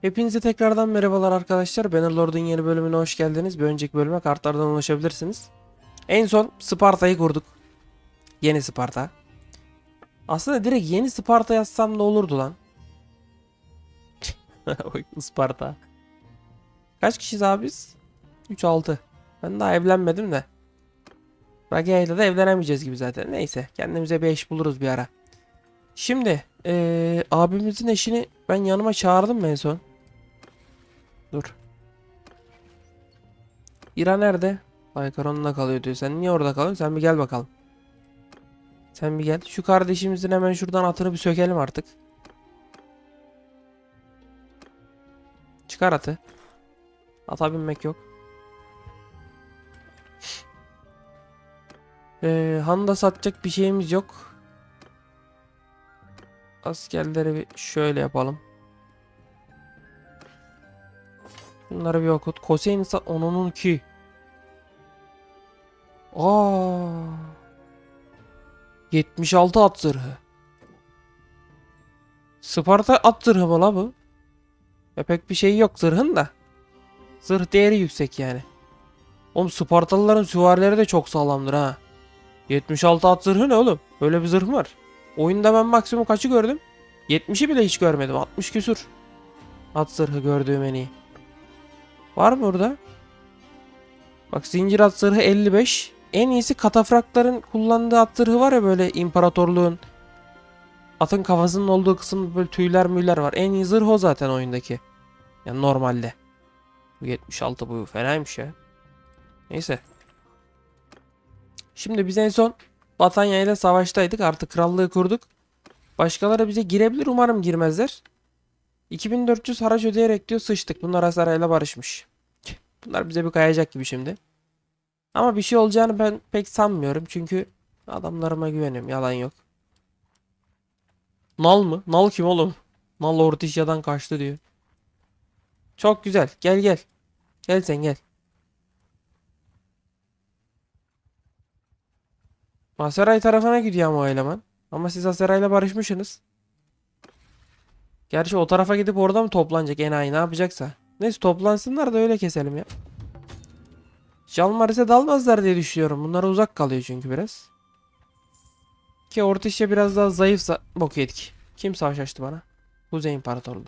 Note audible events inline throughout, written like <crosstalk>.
Hepinize tekrardan merhabalar arkadaşlar. Bannerlord'un yeni bölümüne hoş geldiniz. Bir önceki bölüme kartlardan ulaşabilirsiniz. En son Sparta'yı kurduk. Yeni Sparta. Aslında direkt yeni Sparta yazsam ne olurdu lan? <laughs> Sparta. Kaç kişiyiz abi biz? 3-6. Ben daha evlenmedim de. Ragea ile de evlenemeyeceğiz gibi zaten. Neyse kendimize bir eş buluruz bir ara. Şimdi eee, abimizin eşini ben yanıma çağırdım en son? Dur. İra nerede? Baykar onunla kalıyor diyor. Sen niye orada kalıyorsun? Sen bir gel bakalım. Sen bir gel. Şu kardeşimizin hemen şuradan atını bir sökelim artık. Çıkar atı. Ata binmek yok. Ee, Handa satacak bir şeyimiz yok. Askerleri bir şöyle yapalım. Bunları bir okut. Koseyin sa onunun ki. Aa. 76 at zırhı. Sparta at zırhı mı la bu? Ya pek bir şey yok zırhın da. Zırh değeri yüksek yani. Oğlum Spartalıların süvarileri de çok sağlamdır ha. 76 at zırhı ne oğlum? Böyle bir zırh var? Oyunda ben maksimum kaçı gördüm? 70'i bile hiç görmedim. 60 küsur. At zırhı gördüğüm en iyi. Var mı orada? Bak zincir at zırhı 55. En iyisi katafrakların kullandığı at zırhı var ya böyle imparatorluğun atın kafasının olduğu kısım böyle tüyler müyler var. En iyi zırh o zaten oyundaki. Yani normalde. Bu 76 bu fenaymış ya. Neyse. Şimdi biz en son Batanya ile savaştaydık. Artık krallığı kurduk. Başkaları bize girebilir. Umarım girmezler. 2400 haraç ödeyerek diyor sıçtık. Bunlar Asaray'la barışmış. Bunlar bize bir kayacak gibi şimdi. Ama bir şey olacağını ben pek sanmıyorum. Çünkü adamlarıma güveniyorum. Yalan yok. Nal mı? Nal kim oğlum? Nal Ortişya'dan kaçtı diyor. Çok güzel. Gel gel. Gel sen gel. Aseray tarafına gidiyor ama o eleman. Ama siz Aseray'la barışmışsınız. Gerçi o tarafa gidip orada mı toplanacak enayi ne yapacaksa. Neyse toplansınlar da öyle keselim ya. Jalmaris'e dalmazlar diye düşünüyorum. Bunlara uzak kalıyor çünkü biraz. Ki Ortişya biraz daha zayıfsa bok yedik. Kim savaş açtı bana? Kuzey İmparatorluğu.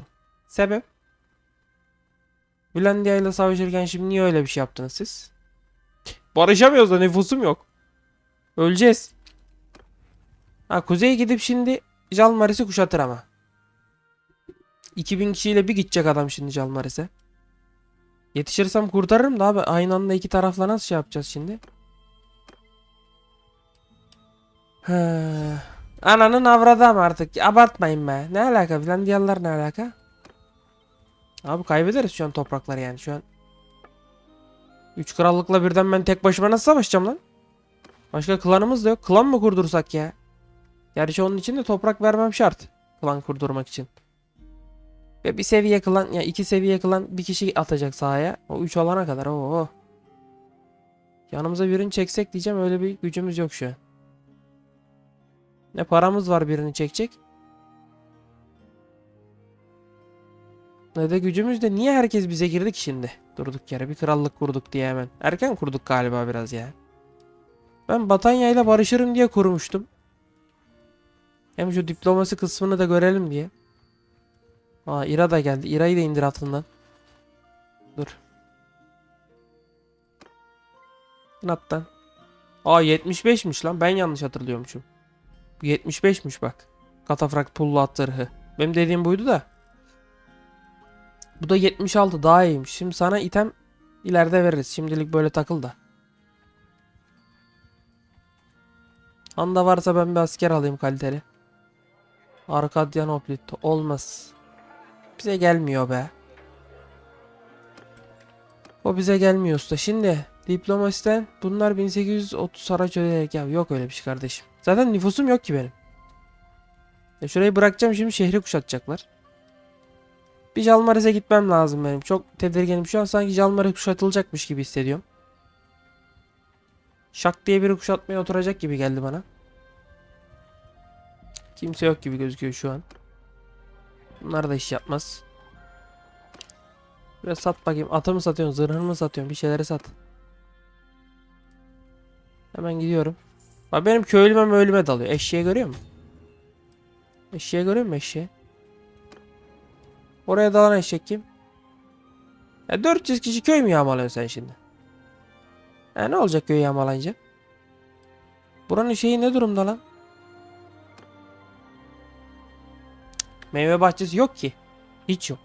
Sebep? Bülendiyya ile savaşırken şimdi niye öyle bir şey yaptınız siz? Barışamıyoruz da nüfusum yok. Öleceğiz. Ha kuzeye gidip şimdi Jalmaris'i kuşatır ama. 2000 kişiyle bir gidecek adam şimdi Jalmaris'e. Yetişirsem kurtarırım da abi aynı anda iki tarafla nasıl şey yapacağız şimdi? He. Ananın avradı ama artık abartmayın be. Ne alaka Finlandiyalılar ne alaka? Abi kaybederiz şu an toprakları yani şu an. Üç krallıkla birden ben tek başıma nasıl savaşacağım lan? Başka klanımız da yok. Klan mı kurdursak ya? Gerçi onun için de toprak vermem şart. Klan kurdurmak için. Ve bir seviye klan ya iki seviye klan bir kişi atacak sahaya. O üç olana kadar. Oo. Yanımıza birini çeksek diyeceğim öyle bir gücümüz yok şu an. Ne paramız var birini çekecek. Ne de gücümüz de niye herkes bize girdik şimdi? Durduk yere bir krallık kurduk diye hemen. Erken kurduk galiba biraz ya. Ben Batanya ile barışırım diye kurmuştum. Hem şu diplomasi kısmını da görelim diye. Aa İra da geldi. İra'yı da indir atından. Dur. İn attan. Aa 75'miş lan. Ben yanlış hatırlıyormuşum. Bu 75'miş bak. Katafrak pullu at. Benim dediğim buydu da. Bu da 76 daha iyiymiş. Şimdi sana item ileride veririz. Şimdilik böyle takıl da. Anda varsa ben bir asker alayım kaliteli. Arkadyan Oplit olmaz. Bize gelmiyor be. O bize gelmiyor usta. Şimdi diplomasiden bunlar 1830 haraç ödeyerek ya yok öyle bir şey kardeşim. Zaten nüfusum yok ki benim. Ya şurayı bırakacağım şimdi şehri kuşatacaklar. Bir Jalmaris'e gitmem lazım benim. Çok tedirginim şu an sanki Jalmaris kuşatılacakmış gibi hissediyorum. Şak diye biri kuşatmaya oturacak gibi geldi bana. Kimse yok gibi gözüküyor şu an. Bunlar da iş yapmaz. Biraz sat bakayım. Atı mı satıyorsun? Zırhını mı satıyorsun? Bir şeyleri sat. Hemen gidiyorum. Bak benim köylüme ölüme dalıyor. Eşeği görüyor musun? Eşeği görüyor musun eşeği? Oraya dalan eşek kim? Ya 400 kişi köy mü yağmalıyorsun sen şimdi? Ya ne olacak köy yağmalayınca? Buranın şeyi ne durumda lan? Meyve bahçesi yok ki. Hiç yok.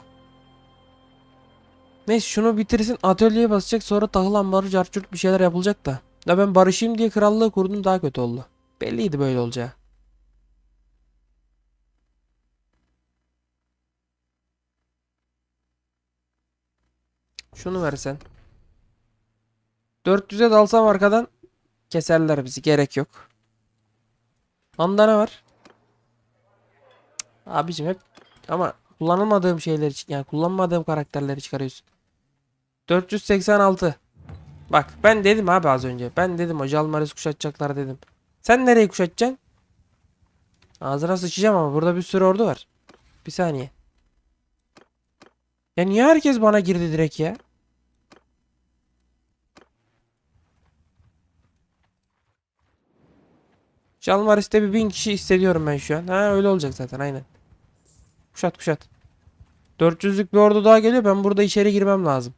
Neyse şunu bitirsin atölyeye basacak sonra tahıl ambarı carçurt bir şeyler yapılacak da. Ya ben barışayım diye krallığı kurdum daha kötü oldu. Belliydi böyle olacağı. Şunu versen. 400'e dalsam arkadan keserler bizi gerek yok. Anda ne var? Abicim hep ama kullanılmadığım şeyler için yani kullanmadığım karakterleri çıkarıyorsun. 486. Bak ben dedim abi az önce. Ben dedim o Jalmaris kuşatacaklar dedim. Sen nereyi kuşatacaksın? Ağzına sıçacağım ama burada bir sürü ordu var. Bir saniye. Ya niye herkes bana girdi direkt ya? Jalmaris'te bir bin kişi hissediyorum ben şu an. Ha öyle olacak zaten aynen. Kuşat kuşat. 400'lük bir ordu daha geliyor. Ben burada içeri girmem lazım.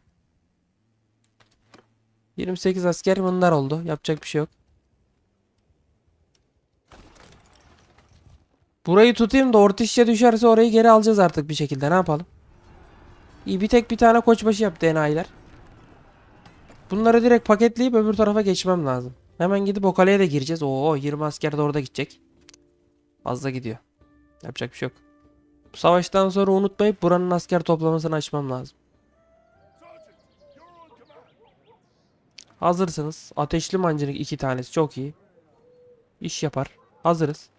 28 asker bunlar oldu. Yapacak bir şey yok. Burayı tutayım da ortişe düşerse orayı geri alacağız artık bir şekilde. Ne yapalım? İyi bir tek bir tane koçbaşı yaptı enayiler. Bunları direkt paketleyip öbür tarafa geçmem lazım. Hemen gidip o kaleye de gireceğiz. Oo 20 asker de orada gidecek. Fazla gidiyor. Yapacak bir şey yok. Savaştan sonra unutmayıp buranın asker toplamasını açmam lazım. Hazırsınız. Ateşli mancınık iki tanesi çok iyi. İş yapar. Hazırız.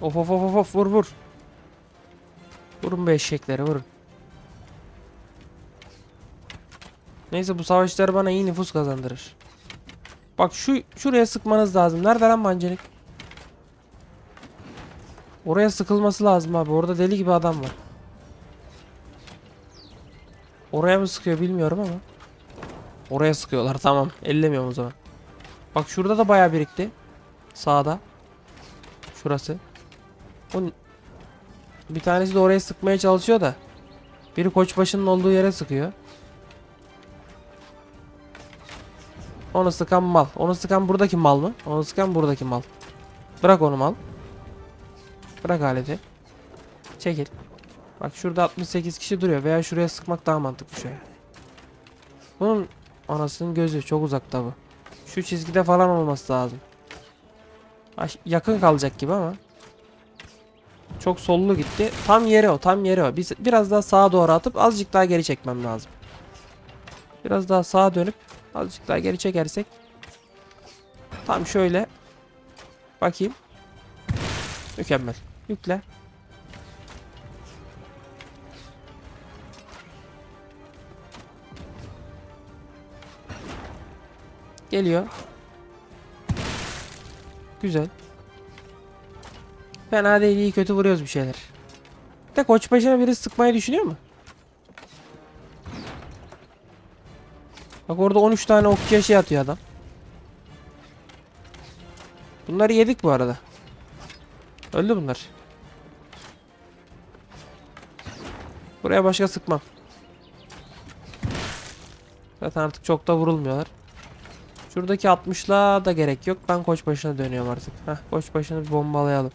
Of of of of vur vur. Vurun be eşekleri vurun. Neyse bu savaşlar bana iyi nüfus kazandırır. Bak şu şuraya sıkmanız lazım. Nerede lan mancınık? Oraya sıkılması lazım abi. Orada deli gibi adam var. Oraya mı sıkıyor bilmiyorum ama. Oraya sıkıyorlar tamam. Ellemiyorum o zaman. Bak şurada da bayağı birikti. Sağda. Şurası. O bir tanesi de oraya sıkmaya çalışıyor da. Biri koçbaşının olduğu yere sıkıyor. Onu sıkan mal. Onu sıkan buradaki mal mı? Onu sıkan buradaki mal. Bırak onu mal. Bırak aleti. Çekil. Bak şurada 68 kişi duruyor veya şuraya sıkmak daha mantıklı şöyle. Bunun anasının gözü çok uzakta bu. Şu çizgide falan olması lazım. Yakın kalacak gibi ama. Çok sollu gitti. Tam yeri o, tam yeri o. Biz biraz daha sağa doğru atıp azıcık daha geri çekmem lazım. Biraz daha sağa dönüp azıcık daha geri çekersek tam şöyle bakayım. Mükemmel. Yükle. Geliyor. Güzel. Fena değil iyi kötü vuruyoruz bir şeyler. De koç başına biri sıkmayı düşünüyor mu? Bak orada 13 tane okçuya şey atıyor adam. Bunları yedik bu arada. Öldü bunlar. Buraya başka sıkmam. Zaten artık çok da vurulmuyorlar. Şuradaki 60'la da gerek yok. Ben koç başına dönüyorum artık. Heh, koç başını bir bombalayalım.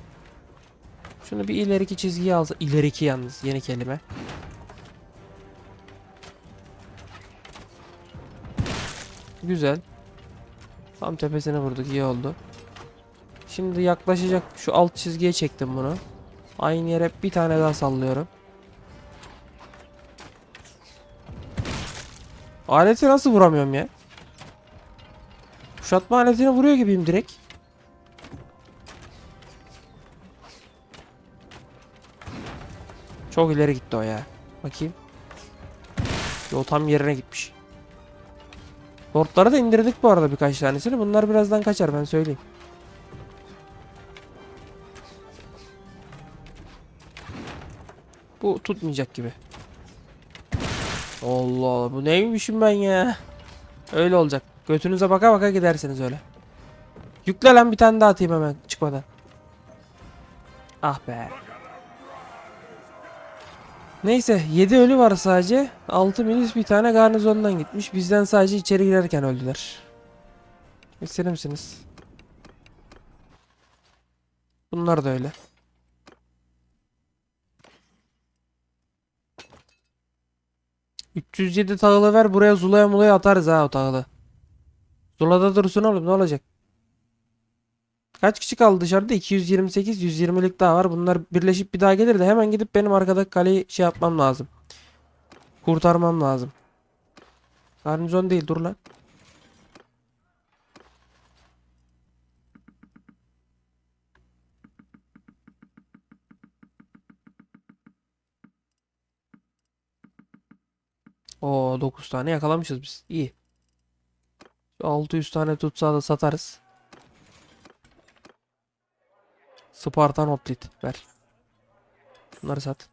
Şunu bir ileriki çizgiye alsa. İleriki yalnız yeni kelime. Güzel. Tam tepesine vurduk iyi oldu. Şimdi yaklaşacak şu alt çizgiye çektim bunu. Aynı yere bir tane daha sallıyorum. Aleti nasıl vuramıyorum ya? Kuşatma aletini vuruyor gibiyim direkt. Çok ileri gitti o ya. Bakayım. Yo tam yerine gitmiş. Lordlara da indirdik bu arada birkaç tanesini. Bunlar birazdan kaçar ben söyleyeyim. Bu tutmayacak gibi. Allah Allah bu neymişim ben ya. Öyle olacak. Götünüze baka baka gidersiniz öyle. Yükle lan bir tane daha atayım hemen çıkmadan. Ah be. Neyse 7 ölü var sadece. 6 milis bir tane garnizondan gitmiş. Bizden sadece içeri girerken öldüler. İster misiniz? Bunlar da öyle. ...307 tahılı ver buraya Zula'ya mula'ya atarız ha o tahılı. Zula'da dursun oğlum ne olacak? Kaç kişi kaldı dışarıda? 228, 120'lik daha var. Bunlar birleşip bir daha gelir de hemen gidip benim arkadaki kaleyi şey yapmam lazım. Kurtarmam lazım. Garnizon değil dur lan. O 9 tane yakalamışız biz. İyi. Şu 600 tane tutsa da satarız. Spartan Hoplit ver. Bunları sat.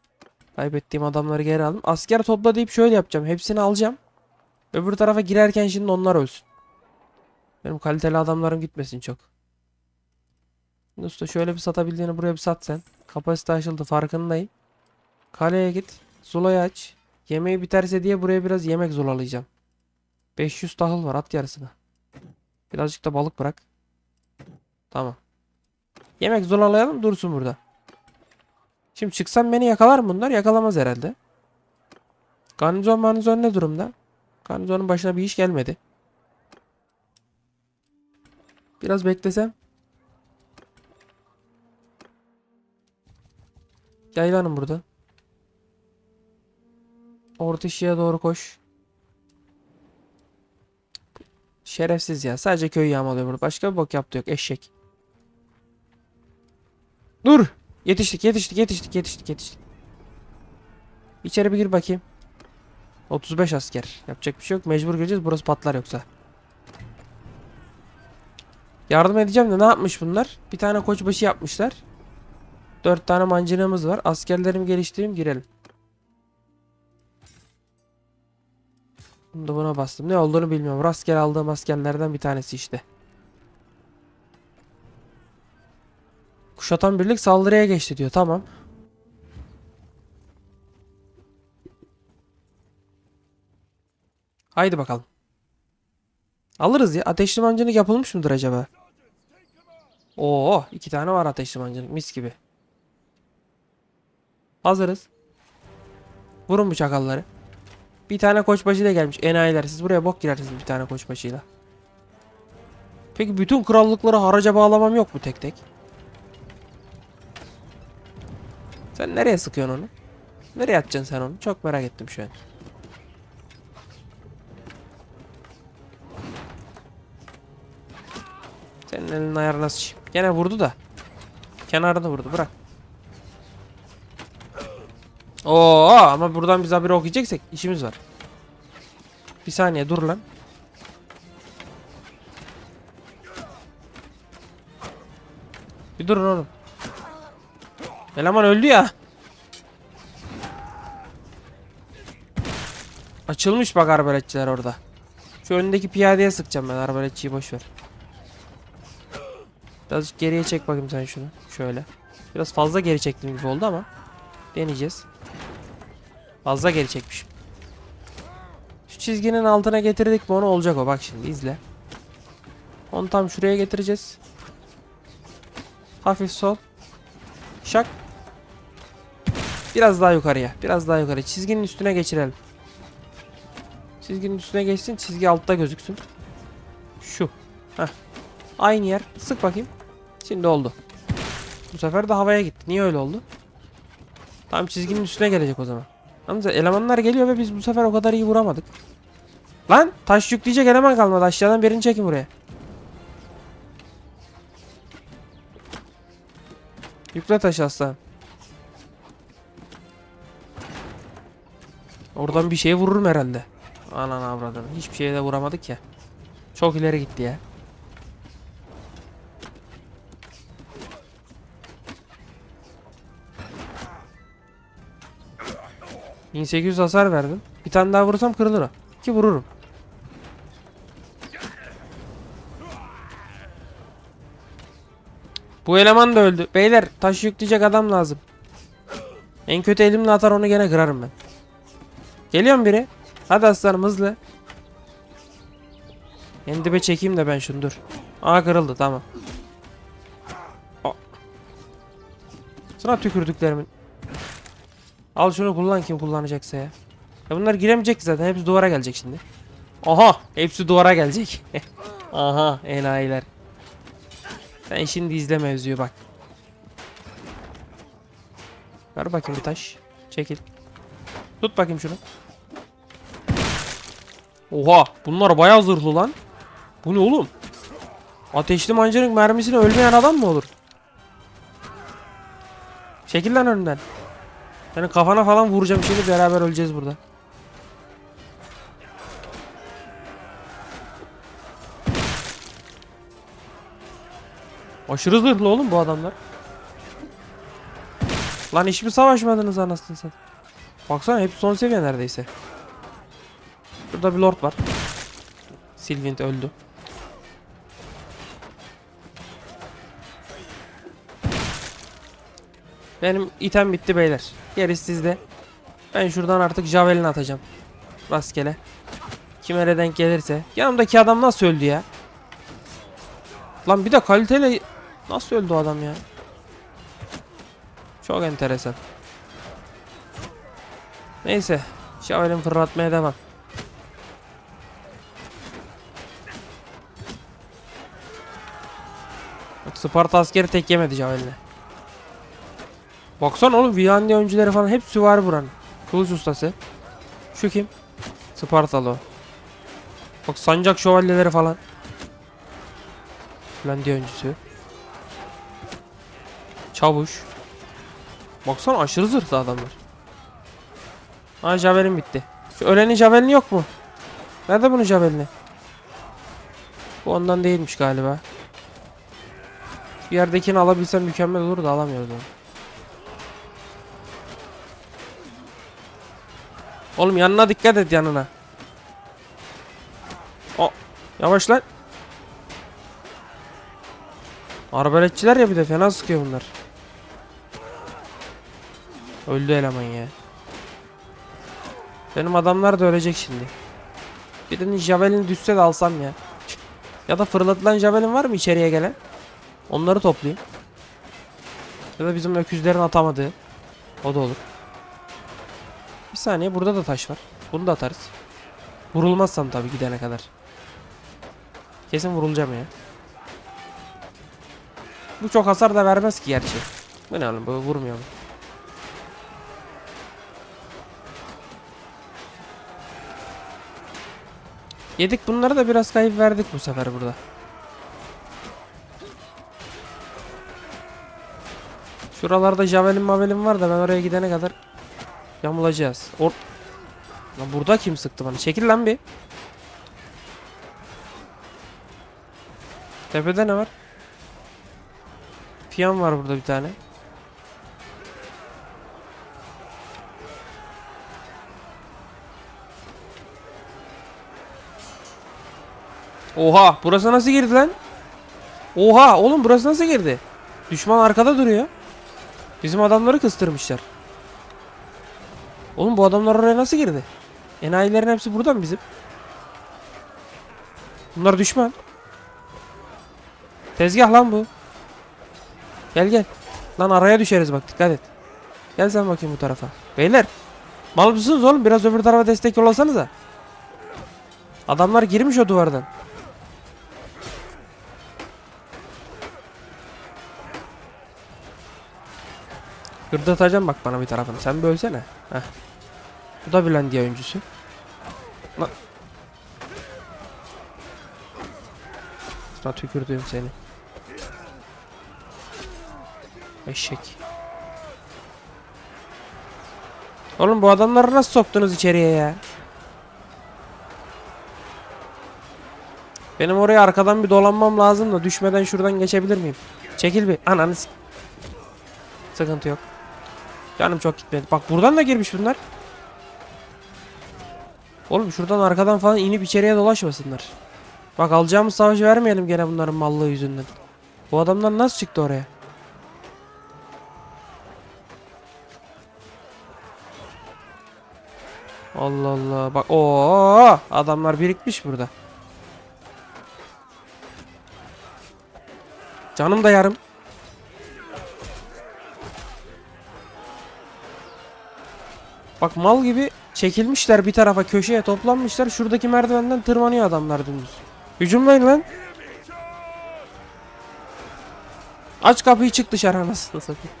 Kaybettiğim adamları geri aldım. Asker topla deyip şöyle yapacağım. Hepsini alacağım. Öbür tarafa girerken şimdi onlar ölsün. Benim kaliteli adamlarım gitmesin çok. Usta şöyle bir satabildiğini buraya bir sat sen. Kapasite açıldı farkındayım. Kaleye git. Zula'yı aç. Yemeği biterse diye buraya biraz yemek zulalayacağım. 500 tahıl var at yarısını. Birazcık da balık bırak. Tamam. Yemek zulalayalım dursun burada. Şimdi çıksam beni yakalar mı bunlar? Yakalamaz herhalde. Garnizon marnizon ne durumda? Garnizonun başına bir iş gelmedi. Biraz beklesem. Yaylanın burada. Orta şiye doğru koş. Şerefsiz ya. Sadece köy yağmalıyor burada. Başka bir bok yaptı yok. Eşek. Dur. Yetiştik yetiştik yetiştik yetiştik yetiştik. İçeri bir gir bakayım. 35 asker. Yapacak bir şey yok. Mecbur gireceğiz. Burası patlar yoksa. Yardım edeceğim de ne yapmış bunlar? Bir tane koçbaşı yapmışlar. 4 tane mancınığımız var. Askerlerimi geliştireyim girelim. Bunu da buna bastım. Ne olduğunu bilmiyorum. Rastgele aldığım askerlerden bir tanesi işte. Kuşatan birlik saldırıya geçti diyor. Tamam. Haydi bakalım. Alırız ya. Ateşli mancınık yapılmış mıdır acaba? Oo, iki tane var ateşli mancınık. Mis gibi. Hazırız. Vurun bu çakalları. Bir tane koçbaşı da gelmiş. Enayiler. Siz buraya bok girersiniz bir tane koçbaşıyla. Peki bütün krallıkları haraca bağlamam yok mu tek tek? Sen nereye sıkıyorsun onu? Nereye atacaksın sen onu? Çok merak ettim şu an. Senin elinin ayarına sıçayım. Gene vurdu da. Kenarda vurdu. Bırak. Oo ama buradan biz haberi okuyacaksak işimiz var. Bir saniye dur lan. Bir durun oğlum. Eleman öldü ya. Açılmış bak arbaletçiler orada. Şu önündeki piyadeye sıkacağım ben arbaletçiyi boş ver. Birazcık geriye çek bakayım sen şunu. Şöyle. Biraz fazla geri çektim gibi oldu ama. Deneyeceğiz. Fazla geri çekmişim. Şu çizginin altına getirdik mi onu olacak o. Bak şimdi izle. Onu tam şuraya getireceğiz. Hafif sol. Şak. Biraz daha yukarıya. Biraz daha yukarı. Çizginin üstüne geçirelim. Çizginin üstüne geçsin. Çizgi altta gözüksün. Şu. Heh. Aynı yer. Sık bakayım. Şimdi oldu. Bu sefer de havaya gitti. Niye öyle oldu? Tam çizginin üstüne gelecek o zaman. Yalnız elemanlar geliyor ve biz bu sefer o kadar iyi vuramadık. Lan taş yükleyecek eleman kalmadı. Aşağıdan birini çekin buraya. Yükle taşı aslan. Oradan bir şeye vururum herhalde. Anan avradını. Hiçbir şeye de vuramadık ya. Çok ileri gitti ya. 1800 hasar verdim. Bir tane daha vursam kırılır o. Ki vururum. Bu eleman da öldü. Beyler taş yükleyecek adam lazım. En kötü elimle atar onu gene kırarım ben. Geliyor biri? Hadi aslanım hızlı. En çekeyim de ben şunu dur. Aa kırıldı tamam. O. Sana tükürdüklerimin. Al şunu kullan kim kullanacaksa ya. Ya bunlar giremeyecek zaten hepsi duvara gelecek şimdi. Aha hepsi duvara gelecek. <laughs> Aha enayiler. Sen şimdi izle mevzuyu bak. Ver bakayım bir taş. Çekil. Tut bakayım şunu. Oha bunlar bayağı zırhlı lan. Bu ne oğlum? Ateşli mancınık mermisine ölmeyen adam mı olur? Çekil lan önümden. Senin kafana falan vuracağım şimdi beraber öleceğiz burada. Aşırı zırhlı oğlum bu adamlar. Lan hiç mi savaşmadınız anasını satayım? Baksana hep son seviye neredeyse. Burada bir lord var. Sylvind öldü. Benim item bitti beyler. Gerisi sizde. Ben şuradan artık javelin atacağım. Rastgele. Kime ne denk gelirse. Yanımdaki adam nasıl öldü ya? Lan bir de kaliteli nasıl öldü o adam ya? Çok enteresan. Neyse. Javelin fırlatmaya devam. Sparta askeri tek yemedi Javelin'e. Baksana oğlum Viyanlı oyuncuları falan hep süvari buranın. Kılıç ustası. Şu kim? Spartalı o. Bak sancak şövalyeleri falan. Finlandiya oyuncusu. Çavuş. Baksana aşırı zırhlı adamlar. Ha javelin bitti. Şu ölenin javelini yok mu? Nerede bunun javelini? Bu ondan değilmiş galiba. Bir yerdekini alabilsem mükemmel olur da alamıyoruz. Oğlum yanına dikkat et yanına. O yavaş lan. Arbaletçiler ya bir de fena sıkıyor bunlar. Öldü eleman ya. Benim adamlar da ölecek şimdi. Birinin javelin düşse de alsam ya. Ya da fırlatılan javelin var mı içeriye gelen? Onları toplayayım. Ya da bizim öküzlerin atamadığı. O da olur. Bir saniye burada da taş var. Bunu da atarız. Vurulmazsam tabii gidene kadar. Kesin vurulacağım ya. Bu çok hasar da vermez ki gerçi. Bu ne oğlum bu vurmuyor mu? Yedik bunları da biraz kayıp verdik bu sefer burada. Şuralarda javelin mavelin var da ben oraya gidene kadar yamulacağız. Or lan burada kim sıktı bana? Çekil lan bir. Tepede ne var? Piyan var burada bir tane. Oha burası nasıl girdi lan? Oha oğlum burası nasıl girdi? Düşman arkada duruyor. Bizim adamları kıstırmışlar. Oğlum bu adamlar oraya nasıl girdi? Enayilerin hepsi burada mı bizim? Bunlar düşman. Tezgah lan bu. Gel gel. Lan araya düşeriz bak dikkat et. Gel sen bakayım bu tarafa. Beyler. Mal mısınız oğlum? Biraz öbür tarafa destek yollasanıza. Adamlar girmiş o duvardan. Hırdatacağım bak bana bir tarafını. Sen bir ölsene. Heh. Bu da Bülent'in oyuncusu. Lan. Sana tükürdüğüm seni. Eşek. Oğlum bu adamları nasıl soktunuz içeriye ya? Benim oraya arkadan bir dolanmam lazım da düşmeden şuradan geçebilir miyim? Çekil bir. Ananı Sıkıntı yok. Canım çok gitmedi. Bak buradan da girmiş bunlar. Oğlum şuradan arkadan falan inip içeriye dolaşmasınlar. Bak alacağımız savaşı vermeyelim gene bunların mallığı yüzünden. Bu adamlar nasıl çıktı oraya? Allah Allah. Bak o adamlar birikmiş burada. Canım da yarım. Bak mal gibi çekilmişler bir tarafa köşeye toplanmışlar. Şuradaki merdivenden tırmanıyor adamlar dümdüz. Hücumlayın lan. Aç kapıyı çık dışarı anasını satayım.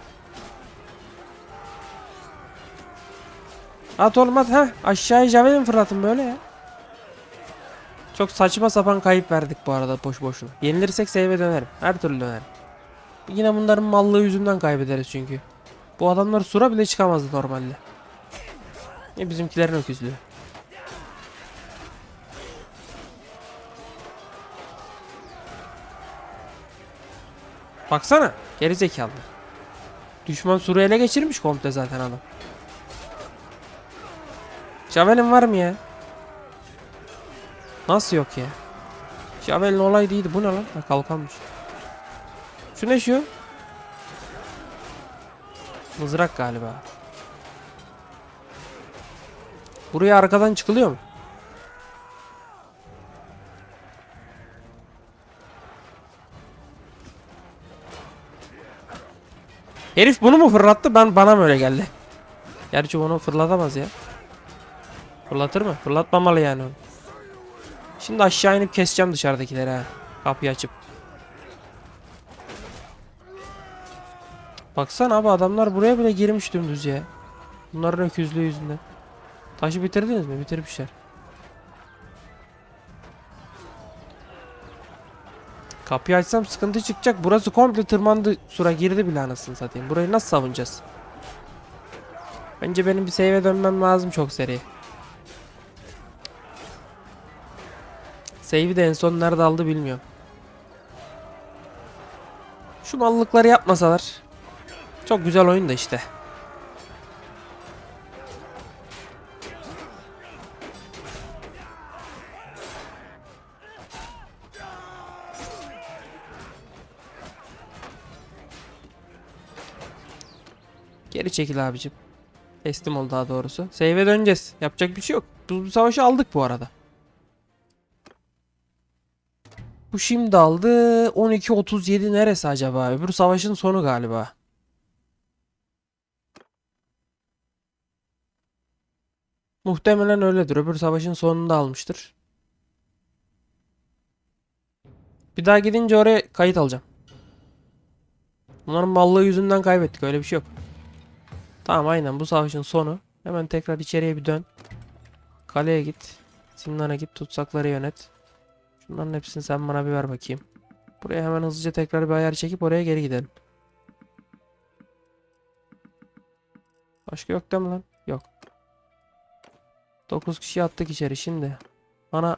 At olmaz ha aşağıya javelin fırlatın böyle ya. Çok saçma sapan kayıp verdik bu arada boş boşuna. Yenilirsek save'e dönerim. Her türlü dönerim. Yine bunların mallığı yüzünden kaybederiz çünkü. Bu adamlar sura bile çıkamazdı normalde. Ne bizimkilerin öküzlüğü. Baksana geri zekalı. Düşman suru ele geçirmiş komple zaten adam. Javelin var mı ya? Nasıl yok ya? Javelin olay değildi. Bu ne lan? Ha, kalkanmış. Şu ne şu? Mızrak galiba. Buraya arkadan çıkılıyor mu? Herif bunu mu fırlattı? Ben bana mı öyle geldi? Gerçi onu fırlatamaz ya. Fırlatır mı? Fırlatmamalı yani onu. Şimdi aşağı inip keseceğim dışarıdakileri ha. Kapıyı açıp. Baksana abi adamlar buraya bile girmiş dümdüz ya. Bunların öküzlüğü yüzünden. Taşı bitirdiniz mi? Bitirmişler. Kapıyı açsam sıkıntı çıkacak. Burası komple tırmandı. Sura girdi bile anasını satayım. Burayı nasıl savunacağız? Bence benim bir save'e dönmem lazım çok seri. Save'i de en son nerede aldı bilmiyorum. Şu mallıkları yapmasalar. Çok güzel oyun da işte. Geri çekil abicim. Teslim ol daha doğrusu. Save'e döneceğiz. Yapacak bir şey yok. Bu savaşı aldık bu arada. Bu şimdi aldı. 12.37 neresi acaba? Öbür savaşın sonu galiba. Muhtemelen öyledir. Öbür savaşın sonunda almıştır. Bir daha gidince oraya kayıt alacağım. Bunların mallığı yüzünden kaybettik. Öyle bir şey yok. Tamam aynen bu savaşın sonu. Hemen tekrar içeriye bir dön. Kaleye git. Zindan'a git. Tutsakları yönet. Şunların hepsini sen bana bir ver bakayım. Buraya hemen hızlıca tekrar bir ayar çekip oraya geri gidelim. Başka yok değil mi lan? Yok. 9 kişi attık içeri şimdi. Bana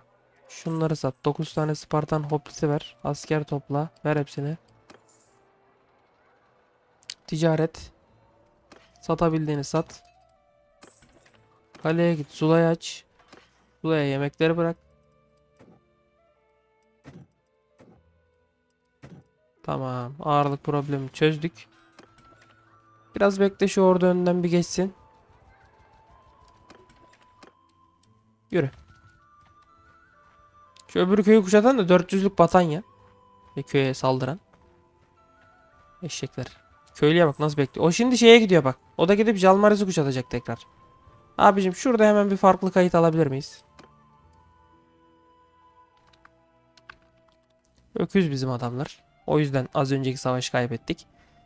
şunları sat. 9 tane Spartan hoplisi ver. Asker topla. Ver hepsini. Ticaret. Satabildiğini sat. Kaleye git. Zula'yı aç. Zula'ya yemekleri bırak. Tamam. Ağırlık problemi çözdük. Biraz bekle şu orada önden bir geçsin. Yürü. Şu öbür köyü kuşatan da 400'lük Batanya. Ve köye saldıran. Eşekler. Köylüye bak nasıl bekliyor. O şimdi şeye gidiyor bak. O da gidip Jalmaris'i kuşatacak tekrar. Abicim şurada hemen bir farklı kayıt alabilir miyiz? Öküz bizim adamlar. O yüzden az önceki savaşı kaybettik.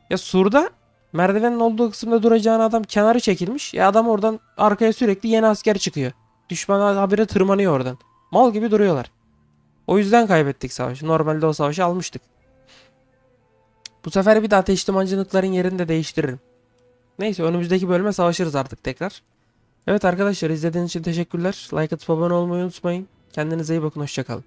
Ya Sur'da merdivenin olduğu kısımda duracağın adam kenarı çekilmiş. Ya adam oradan arkaya sürekli yeni asker çıkıyor. Düşman habire tırmanıyor oradan. Mal gibi duruyorlar. O yüzden kaybettik savaşı. Normalde o savaşı almıştık. Bu sefer bir de ateşli mancınıkların yerini de değiştiririm. Neyse önümüzdeki bölüme savaşırız artık tekrar. Evet arkadaşlar izlediğiniz için teşekkürler. Like atıp abone olmayı unutmayın. Kendinize iyi bakın hoşçakalın.